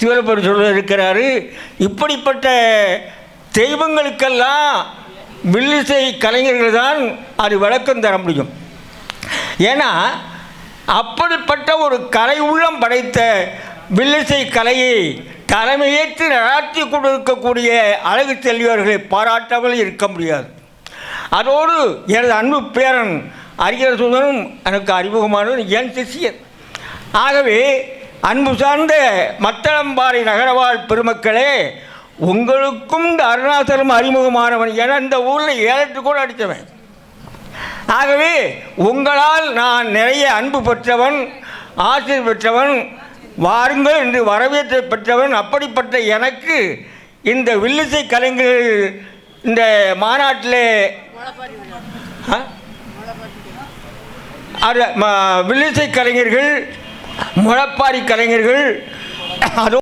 சிவலப்பர் சொல்ல இருக்கிறாரு இப்படிப்பட்ட தெய்வங்களுக்கெல்லாம் வில்லிசை கலைஞர்கள் தான் அது விளக்கம் தர முடியும். ஏன்னா அப்படிப்பட்ட ஒரு கலை உள்ளம் படைத்த வில்லிசை கலையை தலைமையேற்று நடாத்தி கொண்டிருக்கக்கூடிய அழகு செல்வியர்களை பாராட்டாமல் இருக்க முடியாது. அதோடு எனது அன்பு பேரன் அறிஞர் சுந்தரும் எனக்கு அறிமுகமானது என் சிஷியர் ஆகவே அன்பு சார்ந்த மத்தளம்பாறை நகரவாழ் பெருமக்களே உங்களுக்கும் இந்த அருணாசலம் அறிமுகமானவன் என இந்த ஊரில் ஏழட்டு கூட அடித்தவன். ஆகவே உங்களால் நான் நிறைய அன்பு பெற்றவன் ஆசிரியர் பெற்றவன் வாருங்கள் என்று வரவேற்றை பெற்றவன் அப்படிப்பட்ட எனக்கு இந்த வில்லிசை கலைஞர்கள் இந்த மாநாட்டில் அது வில்லிசை கலைஞர்கள் முளப்பாரி கலைஞர்கள் அதோ